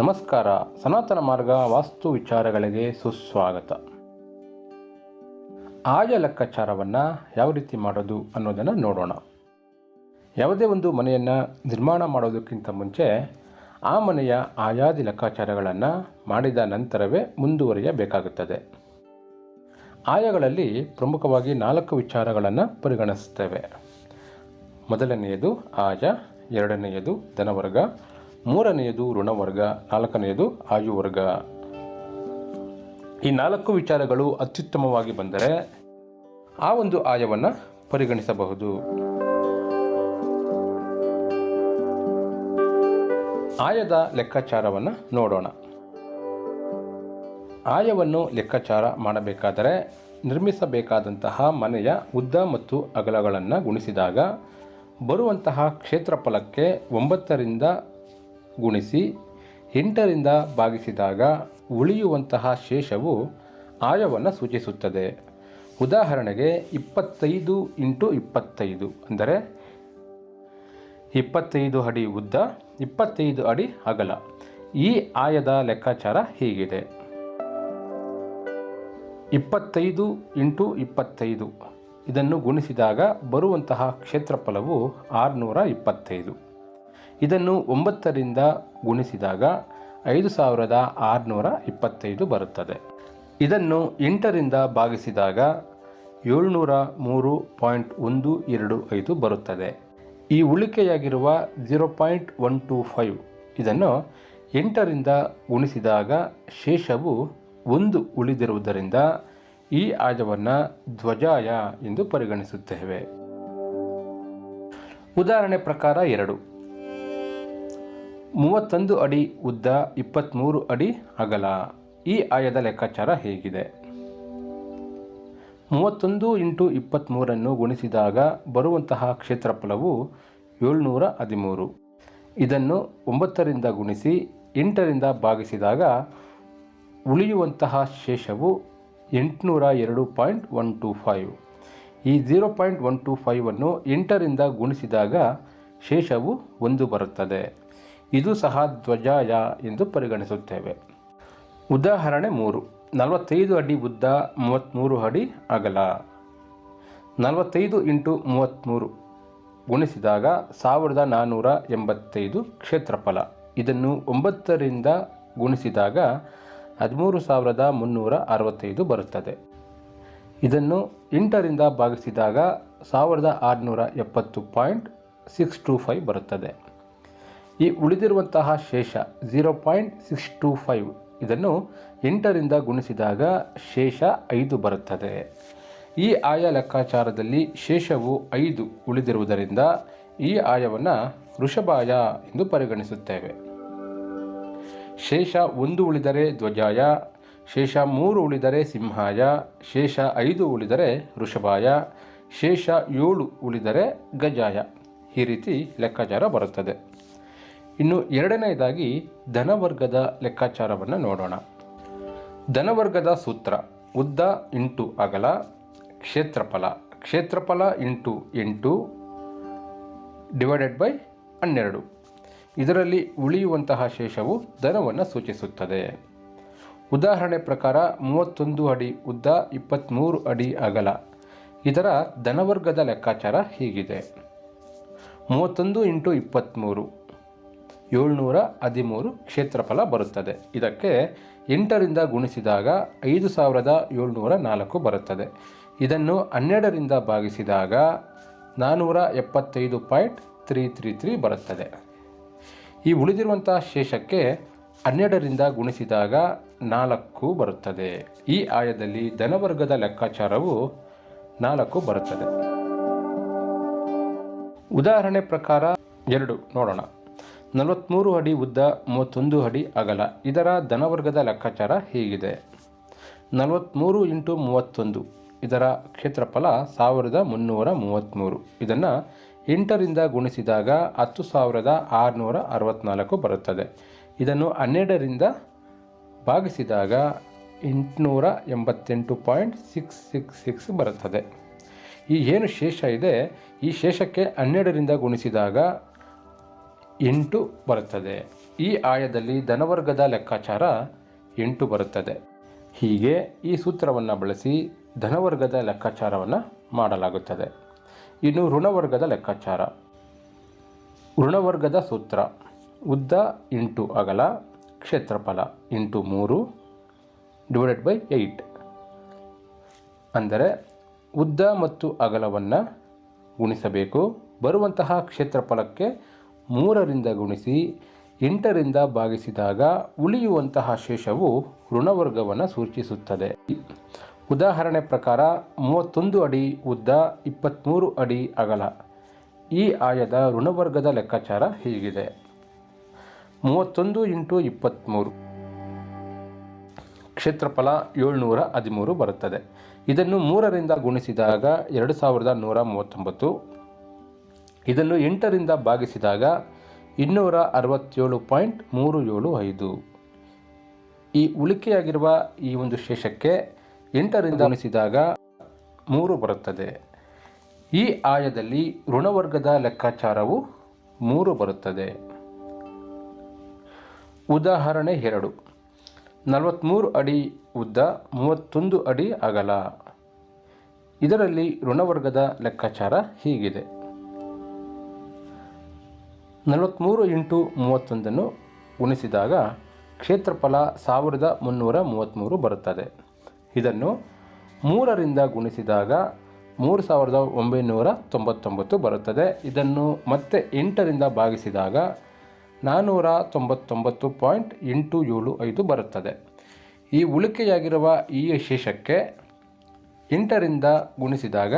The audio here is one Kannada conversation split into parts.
ನಮಸ್ಕಾರ. ಸನಾತನ ಮಾರ್ಗ ವಾಸ್ತು ವಿಚಾರಗಳಿಗೆ ಸುಸ್ವಾಗತ. ಆಯ ಲೆಕ್ಕಾಚಾರವನ್ನು ಯಾವ ರೀತಿ ಮಾಡೋದು ಅನ್ನೋದನ್ನು ನೋಡೋಣ. ಯಾವುದೇ ಒಂದು ಮನೆಯನ್ನು ನಿರ್ಮಾಣ ಮಾಡೋದಕ್ಕಿಂತ ಮುಂಚೆ ಆ ಮನೆಯ ಆಯಾದಿ ಲೆಕ್ಕಾಚಾರಗಳನ್ನು ಮಾಡಿದ ನಂತರವೇ ಮುಂದುವರಿಯಬೇಕಾಗುತ್ತದೆ. ಆಯಗಳಲ್ಲಿ ಪ್ರಮುಖವಾಗಿ ನಾಲ್ಕು ವಿಚಾರಗಳನ್ನು ಪರಿಗಣಿಸುತ್ತೇವೆ. ಮೊದಲನೆಯದು ಆಯ, ಎರಡನೆಯದು ಧನವರ್ಗ ಮೂರನೆಯದು ಋಣವರ್ಗ, ನಾಲ್ಕನೆಯದು ಆಯುವರ್ಗ. ಈ ನಾಲ್ಕು ವಿಚಾರಗಳು ಅತ್ಯುತ್ತಮವಾಗಿ ಬಂದರೆ ಆ ಒಂದು ಆಯವನ್ನು ಪರಿಗಣಿಸಬಹುದು. ಆಯದ ಲೆಕ್ಕಾಚಾರವನ್ನು ನೋಡೋಣ. ಆಯವನ್ನು ಲೆಕ್ಕಾಚಾರ ಮಾಡಬೇಕಾದರೆ ನಿರ್ಮಿಸಬೇಕಾದಂತಹ ಮನೆಯ ಉದ್ದ ಮತ್ತು ಅಗಲಗಳನ್ನು ಗುಣಿಸಿದಾಗ ಬರುವಂತಹ ಕ್ಷೇತ್ರಫಲಕ್ಕೆ ಒಂಬತ್ತರಿಂದ ಗುಣಿಸಿ ಎಂಟರಿಂದ ಭಾಗಿಸಿದಾಗ ಉಳಿಯುವಂತಹ ಶೇಷವು ಆಯವನ್ನು ಸೂಚಿಸುತ್ತದೆ. ಉದಾಹರಣೆಗೆ ಇಪ್ಪತ್ತೈದು ಇಂಟು ಇಪ್ಪತ್ತೈದು ಅಂದರೆ ಇಪ್ಪತ್ತೈದು ಅಡಿ ಉದ್ದ, ಇಪ್ಪತ್ತೈದು ಅಡಿ ಅಗಲ. ಈ ಆಯದ ಲೆಕ್ಕಾಚಾರ ಹೀಗಿದೆ. ಇಪ್ಪತ್ತೈದು ಇಂಟು ಇಪ್ಪತ್ತೈದು. ಇದನ್ನು ಗುಣಿಸಿದಾಗ ಬರುವಂತಹ ಕ್ಷೇತ್ರಫಲವು ಆರುನೂರ ಇಪ್ಪತ್ತೈದು. ಇದನ್ನು ಒಂಬತ್ತರಿಂದ ಗುಣಿಸಿದಾಗ ಐದು ಸಾವಿರದ ಆರುನೂರ ಇಪ್ಪತ್ತೈದು ಬರುತ್ತದೆ. ಇದನ್ನು ಎಂಟರಿಂದ ಭಾಗಿಸಿದಾಗ ಏಳ್ನೂರ ಮೂರು ಪಾಯಿಂಟ್ ಒಂದು ಎರಡು ಐದು ಬರುತ್ತದೆ. ಈ ಉಳಿಕೆಯಾಗಿರುವ zero point one two five ಇದನ್ನು ಎಂಟರಿಂದ ಗುಣಿಸಿದಾಗ ಶೇಷವು ಒಂದು ಉಳಿದಿರುವುದರಿಂದ ಈ ಆಯವನ್ನು ಧ್ವಜಾಯ ಎಂದು ಪರಿಗಣಿಸುತ್ತೇವೆ. ಉದಾಹರಣೆ ಪ್ರಕಾರ ಎರಡು. ಮೂವತ್ತೊಂದು ಅಡಿ ಉದ್ದ ಇಪ್ಪತ್ತ್ಮೂರು ಅಡಿ ಅಗಲ. ಈ ಆಯದ ಲೆಕ್ಕಾಚಾರ ಹೇಗಿದೆ? ಮೂವತ್ತೊಂದು ಇಂಟು ಇಪ್ಪತ್ತ್ಮೂರನ್ನು ಗುಣಿಸಿದಾಗ ಬರುವಂತಹ ಕ್ಷೇತ್ರಫಲವು ಏಳ್ನೂರ ಹದಿಮೂರು. ಇದನ್ನು ಒಂಬತ್ತರಿಂದ ಗುಣಿಸಿ ಎಂಟರಿಂದ ಭಾಗಿಸಿದಾಗ ಉಳಿಯುವಂತಹ ಶೇಷವು ಎಂಟುನೂರ ಎರಡು ಪಾಯಿಂಟ್ ಒನ್ ಟೂ ಫೈವ್. ಈ ಜೀರೋ ಪಾಯಿಂಟ್ ಒನ್ ಟು ಫೈವನ್ನು ಎಂಟರಿಂದ ಗುಣಿಸಿದಾಗ ಶೇಷವು ಒಂದು ಬರುತ್ತದೆ. ಇದು ಸಹ ಧ್ವಜಾಯ ಎಂದು ಪರಿಗಣಿಸುತ್ತೇವೆ. ಉದಾಹರಣೆ ಮೂರು. ನಲವತ್ತೈದು ಅಡಿ ಉದ್ದ ಮೂವತ್ತ್ಮೂರು ಅಡಿ ಅಗಲ. ನಲವತ್ತೈದು ಇಂಟು ಮೂವತ್ತ್ಮೂರು ಗುಣಿಸಿದಾಗ ಸಾವಿರದ ನಾನ್ನೂರ ಎಂಬತ್ತೈದು ಕ್ಷೇತ್ರಫಲ. ಇದನ್ನು ಒಂಬತ್ತರಿಂದ ಗುಣಿಸಿದಾಗ ಹದಿಮೂರು ಸಾವಿರದ ಮುನ್ನೂರ ಅರವತ್ತೈದು ಬರುತ್ತದೆ. ಇದನ್ನು ಎಂಟರಿಂದ ಭಾಗಿಸಿದಾಗ ಸಾವಿರದ ಆರುನೂರ ಎಪ್ಪತ್ತು ಪಾಯಿಂಟ್ ಸಿಕ್ಸ್ ಟೂ ಫೈವ್ ಬರುತ್ತದೆ. ಈ ಉಳಿದಿರುವಂತಹ ಶೇಷ zero point six two five ಇದನ್ನು ಎಂಟರಿಂದ ಗುಣಿಸಿದಾಗ ಶೇಷ ಐದು ಬರುತ್ತದೆ. ಈ ಆಯ ಲೆಕ್ಕಾಚಾರದಲ್ಲಿ ಶೇಷವು ಐದು ಉಳಿದಿರುವುದರಿಂದ ಈ ಆಯವನ್ನು ವೃಷಭಾಯ ಎಂದು ಪರಿಗಣಿಸುತ್ತೇವೆ. ಶೇಷ ಒಂದು ಉಳಿದರೆ ಧ್ವಜಾಯ ಶೇಷ ಮೂರು ಉಳಿದರೆ ಸಿಂಹಾಯ, ಶೇಷ ಐದು ಉಳಿದರೆ ವೃಷಭಾಯ, ಶೇಷ ಏಳು ಉಳಿದರೆ ಗಜಾಯ. ಈ ರೀತಿ ಲೆಕ್ಕಾಚಾರ ಬರುತ್ತದೆ. ಇನ್ನು ಎರಡನೆಯದಾಗಿ ಧನವರ್ಗದ ಲೆಕ್ಕಾಚಾರವನ್ನು ನೋಡೋಣ. ಧನವರ್ಗದ ಸೂತ್ರ, ಉದ್ದ ಇಂಟು ಅಗಲ, ಕ್ಷೇತ್ರಫಲ ಕ್ಷೇತ್ರಫಲ ಇಂಟು ಎಂಟು ಡಿವೈಡೆಡ್ ಬೈ ಹನ್ನೆರಡು. ಇದರಲ್ಲಿ ಉಳಿಯುವಂತಹ ಶೇಷವು ಧನವನ್ನು ಸೂಚಿಸುತ್ತದೆ. ಉದಾಹರಣೆ ಪ್ರಕಾರ ಮೂವತ್ತೊಂದು ಅಡಿ ಉದ್ದ ಇಪ್ಪತ್ತ್ಮೂರು ಅಡಿ ಅಗಲ. ಇದರ ಧನವರ್ಗದ ಲೆಕ್ಕಾಚಾರ ಹೀಗಿದೆ. ಮೂವತ್ತೊಂದು ಇಂಟು ಇಪ್ಪತ್ತ್ಮೂರು ಏಳ್ನೂರ ಹದಿಮೂರು ಕ್ಷೇತ್ರಫಲ ಬರುತ್ತದೆ. ಇದಕ್ಕೆ ಎಂಟರಿಂದ ಗುಣಿಸಿದಾಗ ಐದು ಸಾವಿರದ ಏಳ್ನೂರ ನಾಲ್ಕು ಬರುತ್ತದೆ. ಇದನ್ನು ಹನ್ನೆರಡರಿಂದ ಭಾಗಿಸಿದಾಗ ನಾನ್ನೂರ ಎಪ್ಪತ್ತೈದು ಪಾಯಿಂಟ್ ತ್ರೀ ತ್ರೀ ತ್ರೀ ಬರುತ್ತದೆ. ಈ ಉಳಿದಿರುವಂತಹ ಶೇಷಕ್ಕೆ ಹನ್ನೆರಡರಿಂದ ಗುಣಿಸಿದಾಗ ನಾಲ್ಕು ಬರುತ್ತದೆ. ಈ ಆಯದಲ್ಲಿ ಧನವರ್ಗದ ಲೆಕ್ಕಾಚಾರವು ನಾಲ್ಕು ಬರುತ್ತದೆ. ಉದಾಹರಣೆ ಪ್ರಕಾರ ಎರಡು ನೋಡೋಣ. ನಲವತ್ತ್ಮೂರು ಅಡಿ ಉದ್ದ ಮೂವತ್ತೊಂದು ಅಡಿ ಅಗಲ. ಇದರ ಧನವರ್ಗದ ಲೆಕ್ಕಾಚಾರ ಹೀಗಿದೆ. ನಲವತ್ತ್ಮೂರು ಇಂಟು ಮೂವತ್ತೊಂದು. ಇದರ ಕ್ಷೇತ್ರಫಲ ಸಾವಿರದ ಮುನ್ನೂರ ಮೂವತ್ತ್ಮೂರು ಇದನ್ನು ಎಂಟರಿಂದ ಗುಣಿಸಿದಾಗ ಹತ್ತು ಸಾವಿರದ ಆರುನೂರ ಅರವತ್ತ್ನಾಲ್ಕು ಬರುತ್ತದೆ. ಇದನ್ನು ಹನ್ನೆರಡರಿಂದ ಭಾಗಿಸಿದಾಗ ಎಂಟುನೂರ ಎಂಬತ್ತೆಂಟು ಪಾಯಿಂಟ್ ಸಿಕ್ಸ್ ಸಿಕ್ಸ್ ಸಿಕ್ಸ್ ಬರುತ್ತದೆ. ಈ ಏನು ಶೇಷ ಇದೆ? ಈ ಶೇಷಕ್ಕೆ ಹನ್ನೆರಡರಿಂದ ಗುಣಿಸಿದಾಗ ಎಂಟು ಬರುತ್ತದೆ. ಈ ಆಯದಲ್ಲಿ ಧನವರ್ಗದ ಲೆಕ್ಕಾಚಾರ ಎಂಟು ಬರುತ್ತದೆ. ಹೀಗೆ ಈ ಸೂತ್ರವನ್ನು ಬಳಸಿ ಧನವರ್ಗದ ಲೆಕ್ಕಾಚಾರವನ್ನು ಮಾಡಲಾಗುತ್ತದೆ. ಇನ್ನು ಋಣವರ್ಗದ ಲೆಕ್ಕಾಚಾರ. ಋಣವರ್ಗದ ಸೂತ್ರ. ಉದ್ದ ಇಂಟು ಅಗಲ, ಕ್ಷೇತ್ರಫಲ ಇಂಟು ಮೂರು, ಡಿವೈಡೆಡ್ ಬೈ ಏಯ್ಟ್ ಅಂದರೆ ಉದ್ದ ಮತ್ತು ಅಗಲವನ್ನು ಗುಣಿಸಬೇಕು. ಬರುವಂತಹ ಕ್ಷೇತ್ರಫಲಕ್ಕೆ ಮೂರರಿಂದ ಗುಣಿಸಿ ಎಂಟರಿಂದ ಭಾಗಿಸಿದಾಗ ಉಳಿಯುವಂತಹ ಶೇಷವು ಋಣವರ್ಗವನ್ನು ಸೂಚಿಸುತ್ತದೆ. ಉದಾಹರಣೆ ಪ್ರಕಾರ ಮೂವತ್ತೊಂದು ಅಡಿ ಉದ್ದ ಇಪ್ಪತ್ತ್ಮೂರು ಅಡಿ ಅಗಲ. ಈ ಆಯದ ಋಣವರ್ಗದ ಲೆಕ್ಕಾಚಾರ ಹೀಗಿದೆ. ಮೂವತ್ತೊಂದು ಇಂಟು ಇಪ್ಪತ್ತ್ಮೂರು ಕ್ಷೇತ್ರಫಲ ಏಳ್ನೂರ ಹದಿಮೂರು ಬರುತ್ತದೆ. ಇದನ್ನು ಮೂರರಿಂದ ಗುಣಿಸಿದಾಗ ಎರಡು ಸಾವಿರದ ನೂರ ಮೂವತ್ತೊಂಬತ್ತು. ಇದನ್ನು ಎಂಟರಿಂದ ಭಾಗಿಸಿದಾಗ ಇನ್ನೂರ ಅರವತ್ತೇಳು ಪಾಯಿಂಟ್ ಮೂರು ಏಳು ಐದು. ಈ ಉಳಿಕೆಯಾಗಿರುವ ಈ ಒಂದು ಶೇಷಕ್ಕೆ ಎಂಟರಿಂದ ಗುಣಿಸಿದಾಗ ಮೂರು ಬರುತ್ತದೆ. ಈ ಆಯದಲ್ಲಿ ಋಣವರ್ಗದ ಲೆಕ್ಕಾಚಾರವು ಮೂರು ಬರುತ್ತದೆ. ಉದಾಹರಣೆ ಎರಡು. ನಲವತ್ತ್ಮೂರು ಅಡಿ ಉದ್ದ ಮೂವತ್ತೊಂದು ಅಡಿ ಅಗಲ. ಇದರಲ್ಲಿ ಋಣವರ್ಗದ ಲೆಕ್ಕಾಚಾರ ಹೀಗಿದೆ. ನಲವತ್ತ್ಮೂರು ಇಂಟು ಮೂವತ್ತೊಂದನ್ನು ಗುಣಿಸಿದಾಗ ಕ್ಷೇತ್ರಫಲ ಸಾವಿರದ ಮುನ್ನೂರ ಮೂವತ್ತ್ಮೂರು ಬರುತ್ತದೆ. ಇದನ್ನು ಮೂರರಿಂದ ಗುಣಿಸಿದಾಗ ಮೂರು ಸಾವಿರದ ಒಂಬೈನೂರ ತೊಂಬತ್ತೊಂಬತ್ತು ಬರುತ್ತದೆ. ಇದನ್ನು ಮತ್ತೆ ಎಂಟರಿಂದ ಭಾಗಿಸಿದಾಗ ನಾನ್ನೂರ ತೊಂಬತ್ತೊಂಬತ್ತು ಪಾಯಿಂಟ್ ಎಂಟು ಏಳು ಐದು ಬರುತ್ತದೆ. ಈ ಉಳಿಕೆಯಾಗಿರುವ ಈ ಶೇಷಕ್ಕೆ ಎಂಟರಿಂದ ಗುಣಿಸಿದಾಗ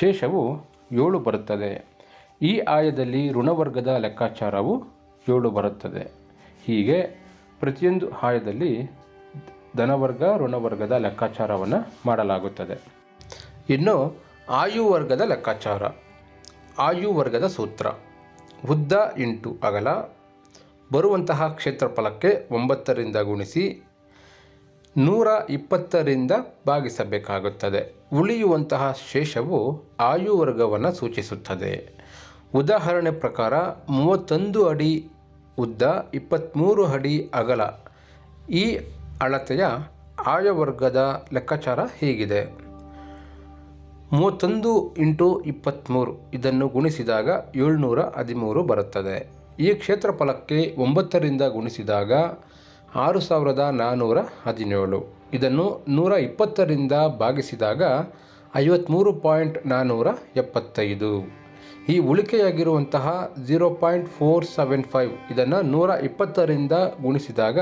ಶೇಷವು ಏಳು ಬರುತ್ತದೆ. ಈ ಆಯದಲ್ಲಿ ಋಣವರ್ಗದ ಲೆಕ್ಕಾಚಾರವು ಏಳು ಬರುತ್ತದೆ. ಹೀಗೆ ಪ್ರತಿಯೊಂದು ಆಯದಲ್ಲಿ ಧನವರ್ಗ, ಋಣವರ್ಗದ ಲೆಕ್ಕಾಚಾರವನ್ನು ಮಾಡಲಾಗುತ್ತದೆ. ಇನ್ನು ಆಯು ವರ್ಗದ ಲೆಕ್ಕಾಚಾರ. ಆಯು ವರ್ಗದ ಸೂತ್ರ. ಉದ್ದ ಇಂಟು ಅಗಲ. ಬರುವಂತಹ ಕ್ಷೇತ್ರಫಲಕ್ಕೆ ಒಂಬತ್ತರಿಂದ ಗುಣಿಸಿ ನೂರ ಇಪ್ಪತ್ತರಿಂದ ಭಾಗಿಸಬೇಕಾಗುತ್ತದೆ. ಉಳಿಯುವಂತಹ ಶೇಷವು ಆಯು ವರ್ಗವನ್ನು ಸೂಚಿಸುತ್ತದೆ. ಉದಾಹರಣೆ ಪ್ರಕಾರ ಮೂವತ್ತೊಂದು ಅಡಿ ಉದ್ದ ಇಪ್ಪತ್ತ್ಮೂರು ಅಡಿ ಅಗಲ. ಈ ಅಳತೆಯ ಆಯವರ್ಗದ ಲೆಕ್ಕಾಚಾರ ಹೀಗಿದೆ? ಮೂವತ್ತೊಂದು ಇಂಟು ಇಪ್ಪತ್ತ್ಮೂರು ಇದನ್ನು ಗುಣಿಸಿದಾಗ ಏಳ್ನೂರ ಹದಿಮೂರು ಬರುತ್ತದೆ. ಈ ಕ್ಷೇತ್ರಫಲಕ್ಕೆ ಒಂಬತ್ತರಿಂದ ಗುಣಿಸಿದಾಗ ಆರು ಸಾವಿರದ ನಾನ್ನೂರ ಹದಿನೇಳು. ಇದನ್ನು ನೂರ ಇಪ್ಪತ್ತರಿಂದ ಭಾಗಿಸಿದಾಗ ಐವತ್ತ್ಮೂರು ಪಾಯಿಂಟ್ ನಾನ್ನೂರ ಎಪ್ಪತ್ತೈದು. ಈ ಉಳಿಕೆಯಾಗಿರುವಂತಹ zero point four seven five ಇದನ್ನು ನೂರ ಇಪ್ಪತ್ತರಿಂದ ಗುಣಿಸಿದಾಗ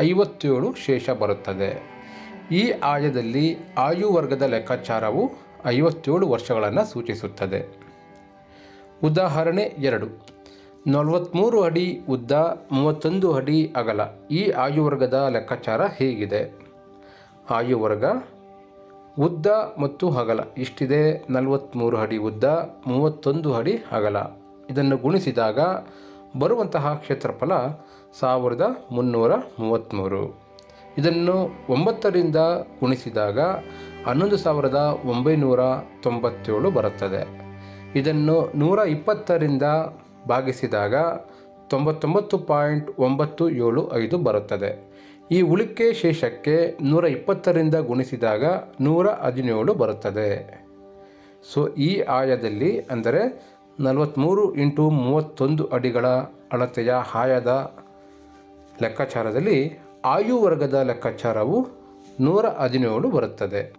ಐವತ್ತೇಳು ಶೇಷ ಬರುತ್ತದೆ. ಈ ಆಯದಲ್ಲಿ ಆಯು ವರ್ಗದ ಲೆಕ್ಕಾಚಾರವು ಐವತ್ತೇಳು ವರ್ಷಗಳನ್ನು ಸೂಚಿಸುತ್ತದೆ. ಉದಾಹರಣೆ ಎರಡು. ನಲವತ್ತ್ಮೂರು ಅಡಿ ಉದ್ದ ಮೂವತ್ತೊಂದು ಅಡಿ ಅಗಲ ಈ ಆಯುವರ್ಗದ ಲೆಕ್ಕಾಚಾರ ಹೇಗಿದೆ? ಆಯುವರ್ಗ ಉದ್ದ ಮತ್ತು ಅಗಲ ಇಷ್ಟಿದೆ ನಲವತ್ತ್ಮೂರು ಅಡಿ ಉದ್ದ, ಮೂವತ್ತೊಂದು ಅಡಿ ಅಗಲ ಇದನ್ನು ಗುಣಿಸಿದಾಗ ಬರುವಂತಹ ಕ್ಷೇತ್ರಫಲ ಸಾವಿರದ ಮುನ್ನೂರ ಮೂವತ್ತ್ಮೂರು ಇದನ್ನು ಒಂಬತ್ತರಿಂದ ಗುಣಿಸಿದಾಗ ಹನ್ನೊಂದು ಸಾವಿರದ ಒಂಬೈನೂರ ತೊಂಬತ್ತೇಳು ಬರುತ್ತದೆ. ಇದನ್ನು ನೂರ ಇಪ್ಪತ್ತರಿಂದ ಭಾಗಿಸಿದಾಗ ತೊಂಬತ್ತೊಂಬತ್ತು ಪಾಯಿಂಟ್ ಒಂಬತ್ತು ಏಳು ಐದು ಬರುತ್ತದೆ. ಈ ಉಳಿಕೆ ಶೇಷಕ್ಕೆ ನೂರ ಇಪ್ಪತ್ತರಿಂದ ಗುಣಿಸಿದಾಗ ನೂರ ಹದಿನೇಳು ಬರುತ್ತದೆ. ಸೊ, ಈ ಆಯದಲ್ಲಿ ಅಂದರೆ ನಲವತ್ತ್ಮೂರು ಇಂಟು ಮೂವತ್ತೊಂದು ಅಡಿಗಳ ಅಳತೆಯ ಆಯದ ಲೆಕ್ಕಾಚಾರದಲ್ಲಿ ಆಯು ವರ್ಗದ ಲೆಕ್ಕಾಚಾರವು ನೂರ ಹದಿನೇಳು ಬರುತ್ತದೆ.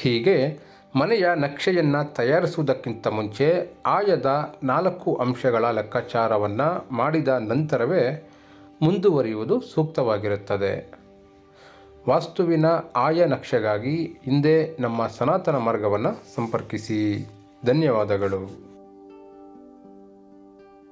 ಹೀಗೆ ಮನೆಯ ನಕ್ಷೆಯನ್ನು ತಯಾರಿಸುವುದಕ್ಕಿಂತ ಮುಂಚೆ ಆಯದ ನಾಲ್ಕು ಅಂಶಗಳ ಲೆಕ್ಕಾಚಾರವನ್ನು ಮಾಡಿದ ನಂತರವೇ ಮುಂದುವರಿಯುವುದು ಸೂಕ್ತವಾಗಿರುತ್ತದೆ. ವಾಸ್ತುವಿನ ಆಯ ನಕ್ಷೆಗಾಗಿ ಹಿಂದೆ ನಮ್ಮ ಸನಾತನ ಮಾರ್ಗವನ್ನು ಸಂಪರ್ಕಿಸಿ. ಧನ್ಯವಾದಗಳು.